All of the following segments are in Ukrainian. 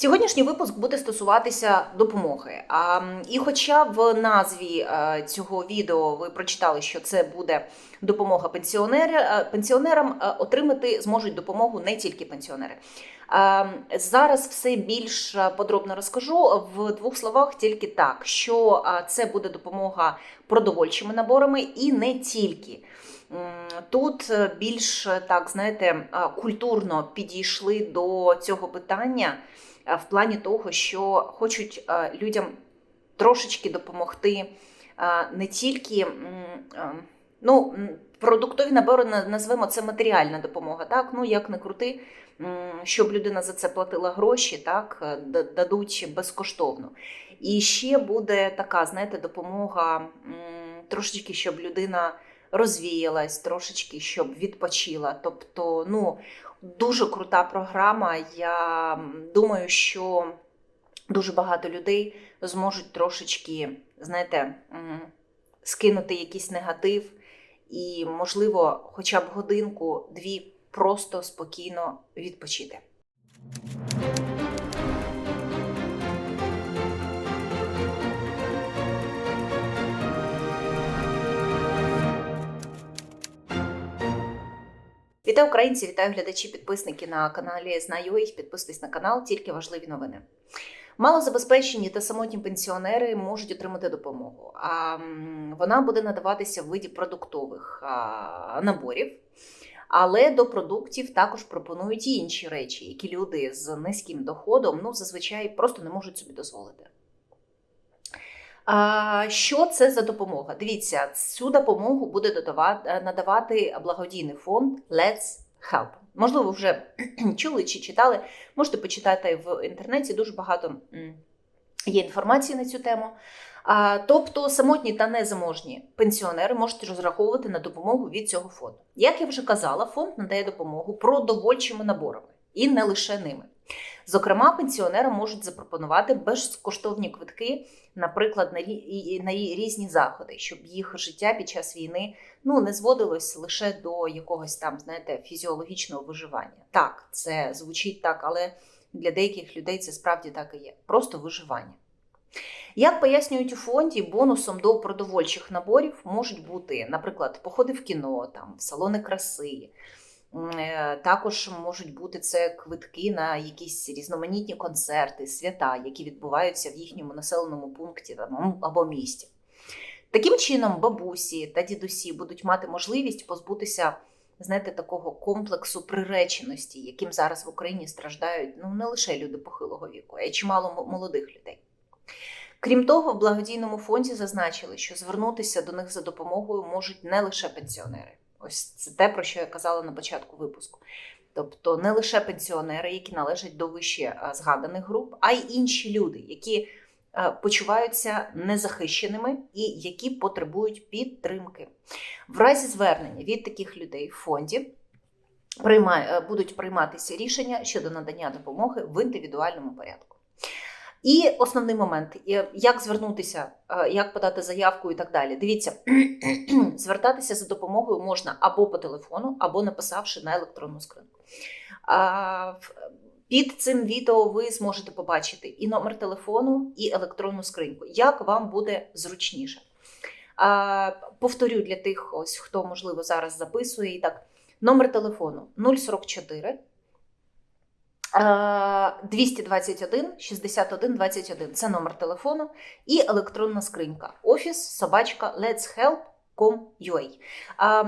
Сьогоднішній випуск буде стосуватися допомоги. А, і хоча в назві е, цього відео ви прочитали, що це буде допомога пенсіонери, е, пенсіонерам е, отримати зможуть допомогу не тільки пенсіонери. Зараз все більш подробно розкажу в двох словах тільки так, що це буде допомога продовольчими наборами і не тільки. Тут е, більш е, так знаєте е, культурно підійшли до цього питання в плані того, що хочуть людям трошечки допомогти не тільки ну, продуктові набори назвемо це матеріальна допомога, так ну як не крути, щоб людина за це платила гроші, так дадуть безкоштовно. І ще буде така, знаєте, допомога трошечки, щоб людина розвіялась, трошечки, щоб відпочила. Тобто, ну, дуже крута програма. Я думаю, що дуже багато людей зможуть трошечки, знаєте, скинути якийсь негатив і, можливо, хоча б годинку-дві просто спокійно відпочити. Вітаю українці, вітаю глядачі, підписники на каналі Знаю їх. Підписуйтесь на канал, тільки важливі новини. Малозабезпечені та самотні пенсіонери можуть отримати допомогу. А вона буде надаватися в виді продуктових наборів. Але до продуктів також пропонують і інші речі, які люди з низьким доходом ну, зазвичай просто не можуть собі дозволити. Що це за допомога? Дивіться, цю допомогу буде додавати, надавати благодійний фонд Let's Help. Можливо, вже чули чи читали. Можете почитати в інтернеті дуже багато є інформації на цю тему. А, Тобто самотні та незаможні пенсіонери можуть розраховувати на допомогу від цього фонду. Як я вже казала, фонд надає допомогу продовольчими наборами і не лише ними. Зокрема, пенсіонерам можуть запропонувати безкоштовні квитки, наприклад, на, на різні заходи, щоб їх життя під час війни ну, не зводилось лише до якогось там, знаєте, фізіологічного виживання. Так, це звучить так, але для деяких людей це справді так і є. Просто виживання. Як пояснюють у фонді, бонусом до продовольчих наборів можуть бути, наприклад, походи в кіно, там, в салони краси. Е, Також можуть бути це квитки на якісь різноманітні концерти, свята, які відбуваються в їхньому населеному пункті або місті. Таким чином, бабусі та дідусі будуть мати можливість позбутися, знаєте, такого комплексу приреченості, яким зараз в Україні страждають ну не лише люди похилого віку, а й чимало молодих людей. Крім того, в благодійному фонді зазначили, що звернутися до них за допомогою можуть не лише пенсіонери. Ось це те, про що я казала на початку випуску. Тобто не лише пенсіонери, які належать до вище е, згаданих груп, а й інші люди, які е, почуваються незахищеними і які потребують підтримки. В разі звернення від таких людей в фонді е, будуть прийматися рішення щодо надання допомоги в індивідуальному порядку. І основний момент, е, як звернутися, е, як подати заявку і так далі. Дивіться, звертатися за допомогою можна або по телефону, або написавши на електронну скринку. Під цим відео ви зможете побачити і номер телефону, і електронну скриньку. Як вам буде зручніше? Повторю для тих, ось хто можливо зараз записує і так. Номер телефону 044 а, 221 61 21. Це номер телефону і електронна скринька. Офіс собачка let'shelp.com.ua. А,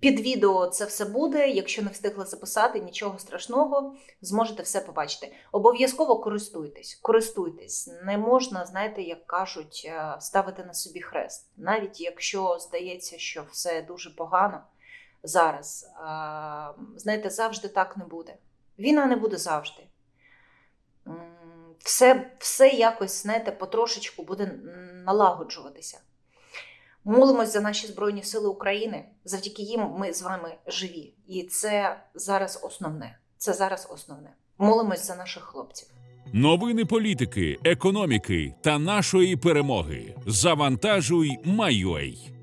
Під відео це все буде. Якщо не встигли записати, нічого страшного, зможете все побачити. Обов'язково користуйтесь, користуйтесь. Не можна, знаєте, як кажуть, е, ставити на собі хрест. Навіть якщо здається, що все дуже погано зараз. Знаєте, завжди так не буде. Війна не буде завжди. Все, все якось, знаєте, потрошечку буде налагоджуватися. Молимось за наші Збройні Сили України. Завдяки їм ми з вами живі. І це зараз основне. Це зараз основне. Молимось за наших хлопців. Новини політики, економіки та нашої перемоги. Завантажуй, Майой.